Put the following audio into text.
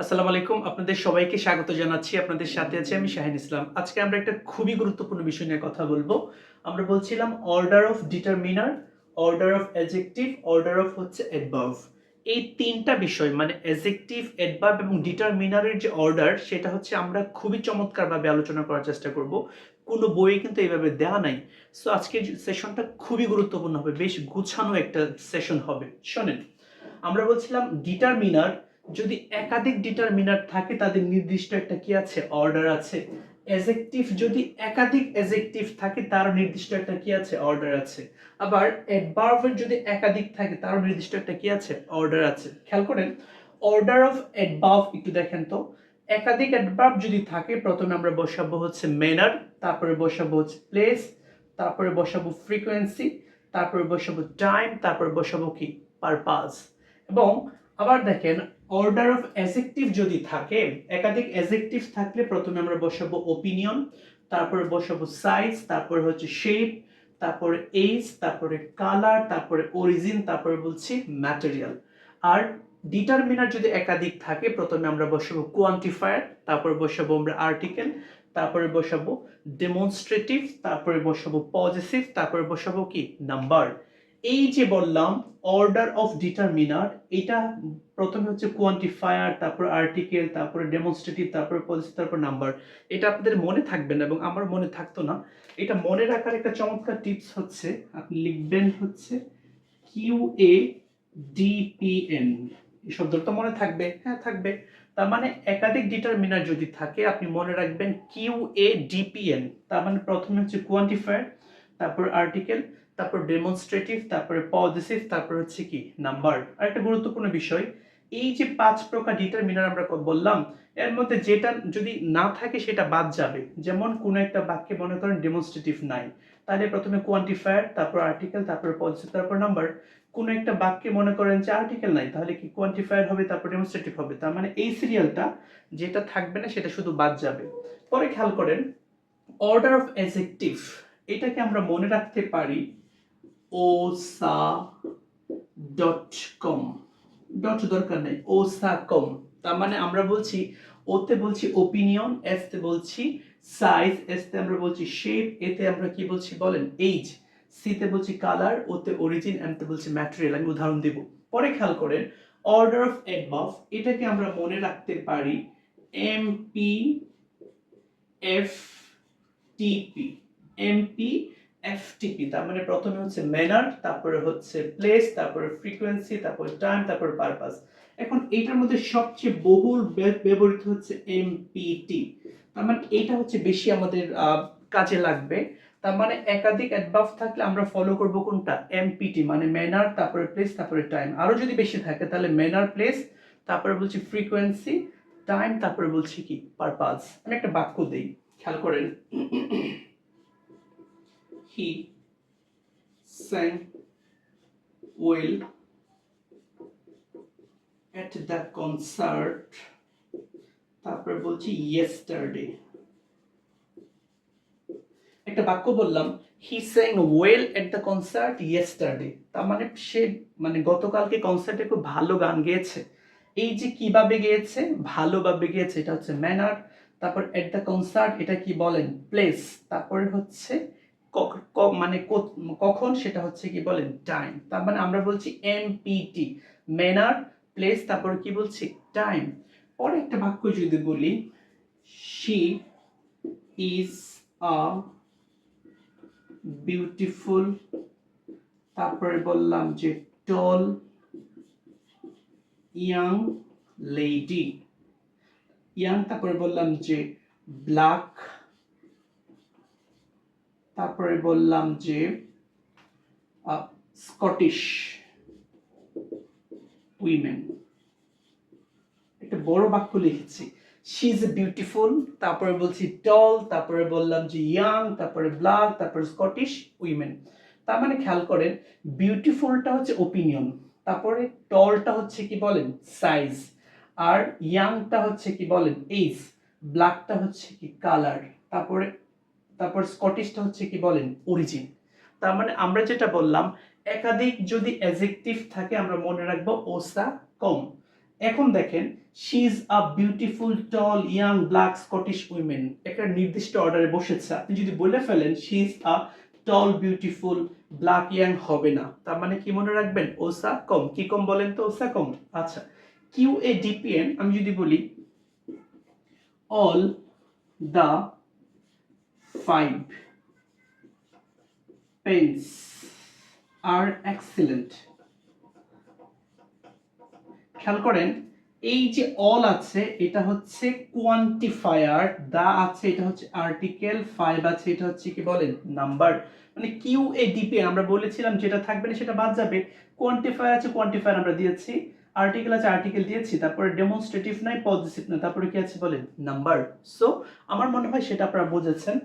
আসসালামু আলাইকুম, আপনাদের সবাইকে স্বাগত জানাচ্ছি। আপনাদের সাথে আছি আমি শাহিন ইসলাম। আজকে আমরা একটা খুবই গুরুত্বপূর্ণ বিষয় নিয়ে কথা বলব। আমরা বলছিলাম order of determiner order of adjective order of হচ্ছে অ্যাডভার্ভ এই তিনটা বিষয় মানে অ্যাডজেক্টিভ অ্যাডভার্ব এবং ডিটারমিনারের যে অর্ডার সেটা হচ্ছে আমরা খুবই চমৎকারভাবে আলোচনা করার চেষ্টা করব। কোনো বইয়ে কিন্তু এইভাবে দেওয়া নাই। সো আজকের সেশনটা খুবই গুরুত্বপূর্ণ হবে, বেশ গুছানো একটা সেশন হবে। শোনেন, আমরা বলছিলাম ডিটারমিনার যদি একাধিক ডিটারমিনার থাকে, তাদের নির্দিষ্ট একটা কি আছে? অর্ডার আছে। অ্যাজেক্টিভ যদি একাধিক অ্যাজেক্টিভ থাকে তার নির্দিষ্ট একটা কি আছে? অর্ডার আছে। আবার অ্যাডভার্বের যদি একাধিক থাকে তার নির্দিষ্ট একটা কি আছে? অর্ডার আছে। খেয়াল করেন অর্ডার অফ অ্যাডভার্ব একটু দেখেন তো। একাধিক অ্যাডভার্ব যদি থাকে, প্রথমে আমরা বসাবো হচ্ছে ম্যানার তারপরে বসাবো হচ্ছে প্লেস তারপরে বসাবো ফ্রিকোয়েন্সি তারপরে বসাবো টাইম তারপরে বসাবো কি? পারপাস এবং আবার দেখেন অর্ডার অফ অ্যাজেক্টিভ যদি থাকে, একাধিক অ্যাজেক্টিভ থাকলে প্রথমে আমরা বসাবো ওপিনিয়ন তারপর বসাবো সাইজ তারপর হচ্ছে শেপ তারপরে এইজ তারপরে কালার তারপরে অরিজিন তারপরে বলছি ম্যাটেরিয়াল আর ডিটারমিনার যদি একাধিক থাকে, প্রথমে আমরা বসাবো কোয়ান্টিফায়ার তারপর বসাবো আমরা আর্টিকেল তারপরে বসাবো ডেমনস্ট্রেটিভ তারপরে বসাবো পজিটিভ তারপরে বসাবো কি? নাম্বার এই যে বললাম অর্ডার অফ ডিটারমিনার এটা প্রথমে হচ্ছে কোয়ান্টিফায়ার তারপর আর্টিকেল তারপর ডেমনস্ট্রেটিভ তারপর পলিসি তারপর নাম্বার এটা আপনাদের মনে থাকবে না এবং আমার মনে থাকতো না। এটা মনে রাখার একটা চমৎকার টিপস হচ্ছে, আপনি লিখবেন হচ্ছে কিউ এ ডিপিএন এই শব্দটা মনে থাকবে? হ্যাঁ থাকবে। তার মানে একাধিক ডিটারমিনার যদি থাকে, আপনি মনে রাখবেন কিউ এ ডিপিএন তার মানে প্রথমে হচ্ছে কোয়ান্টিফায়ার তারপর আর্টিকেল তারপর ডেমনস্ট্রেটিভ তারপরে পজিটিভ তারপর হচ্ছে কি নাম্বার আর একটা গুরুত্বপূর্ণ বিষয়, এই যে পাঁচ প্রকার ডিটারমিনার আমরা বললাম, এর মধ্যে যেটা যদি না থাকে সেটা বাদ যাবে। যেমন কোনো একটা বাক্যে মনে করেন ডেমনস্ট্রেটিভ নাই, তাহলে প্রথমে কোয়ান্টিফায়ার তারপর আর্টিকেল তারপর পজিটিভ তারপর নাম্বার কোনো একটা বাক্যে মনে করেন যে আর্টিকেল নাই, তাহলে কি কোয়ান্টিফায়ার হবে, তারপর ডেমনস্ট্রেটিভ হবে। তার মানে এই সিরিয়ালটা যেটা থাকবে না সেটা শুধু বাদ যাবে। পরে খেয়াল করেন অর্ডার অফ অ্যাজেক্টিভ এটাকে আমরা মনে রাখতে পারি ওসা ডট কম ডট দরকার নেই ওসা কম তার মানে আমরা বলছি ওতে বলছি ওপিনিয়ন এসতে বলছি সাইজ এসতে আমরা বলছি শেপ এতে আমরা কি বলছি বলেন এইজ সিতে বলছি কালার ওতে অরিজিন এমতে বলছি ম্যাটেরিয়াল আমি উদাহরণ দেব। পরে খেয়াল করেন অর্ডার অফ অ্যাডভার্ব এটাকে আমরা মনে রাখতে পারি MP F TP MP FTP তার মানে প্রথমে হচ্ছে ম্যানার তারপরে হচ্ছে প্লেস তারপরে ফ্রিকোয়েন্সি তারপরে টাইম তারপরে পারপাস এখন এটার মধ্যে সবচেয়ে বহুল ব্য- ব্যবহৃত হচ্ছে এমপিটি তার মানে এটা হচ্ছে বেশি আমাদের কাজে লাগবে। তার মানে একাধিক অ্যাডভার্ব থাকলে আমরা ফলো করব কোনটা? এমপিটি মানে ম্যানার তারপরে প্লেস তারপরে টাইম আরও যদি বেশি থাকে তাহলে ম্যানার প্লেস তারপরে বলছি ফ্রিকোয়েন্সি টাইম তারপরে বলছি কি? পারপাস আমি একটা বাক্য দেই, খেয়াল করেন। He sang well at the concert. তারপরে বলছি yesterday. একটা বাক্য বললাম he sang well at the concert yesterday তার মানে সে মানে গতকালকে কনসার্টে খুব ভালো গান গেয়েছে। এই যে কীভাবে গেয়েছে? ভালোভাবে গেয়েছে, এটা হচ্ছে ম্যানার তারপর এট দ্য কনসার্ট এটা কি বলেন? প্লেস তারপরে হচ্ছে মানে কখন সেটা হচ্ছে কি বলেন? টাইম তার মানে আমরা বলছি এমপিটি ম্যানার প্লেস তারপর কি বলছি? টাইম পরে একটা বাক্য যদি বলি শি ইজ আ বিউটিফুল তারপরে বললাম যে টল ইয়াং লেডি ইয়াং তারপরে বললাম যে ব্ল্যাক তারপরে বললাম যে স্কটিশ উইমেন একটা বড় বাক্য লিখেছি। শি ইজ বিউটিফুল তারপরে বলছি টল তারপরে বললাম যে ইয়াং তারপরে ব্ল্যাক তারপরে স্কটিশ উইমেন তার মানে খেয়াল করেন বিউটিফুলটা হচ্ছে ওপিনিয়ন তারপরে টলটা হচ্ছে কি বলেন? সাইজ আর ইয়াংটা হচ্ছে কি বলেন? এইজ ব্ল্যাকটা হচ্ছে কি কালার তারপরে তারপর স্কটিশটা হচ্ছে কি বলেন? অরিজিন তার মানে আমরা যেটা বললাম, একাধিক যদি অ্যাজেক্টিভ থাকে, আমরা মনে রাখব ওসা কম। এখন দেখেন she is a beautiful tall young black Scottish women একটা নির্দিষ্ট অর্ডারে বসেছে। আপনি যদি বলে ফেলেন she is a tall beautiful black young হবে না। তার মানে কি মনে রাখবেন? ওসা কম। কি কম বলেন তো? ওসা কম। আচ্ছা। কিউ এ ডিপিএন আমি যদি বলি অল দ্য ফাইভ পেন্স আর এক্সিলেন্ট খেয়াল করেন, এই যে অল আছে, এটা হচ্ছে কোয়ান্টিফায়ার দা আছে, এটা হচ্ছে আর্টিকেল ফাইভ আছে, এটা হচ্ছে কি বলেন নাম্বার মানে কিউ এ ডিপি আমরা বলেছিলাম যেটা থাকবে না সেটা বাদ যাবে। কোয়ান্টিফায়ার আছে কোয়ান্টিফায়ার আমরা দিয়েছি। আর্টিকেল আছে আর্টিকেল দিয়েছি। তারপরে ডেমনস্ট্রেটিভ নাই পজিটিভ নাই, তারপরে কি আছে বলেন নাম্বার সো আমার মনে হয় সেটা আপনারা বুঝেছেন।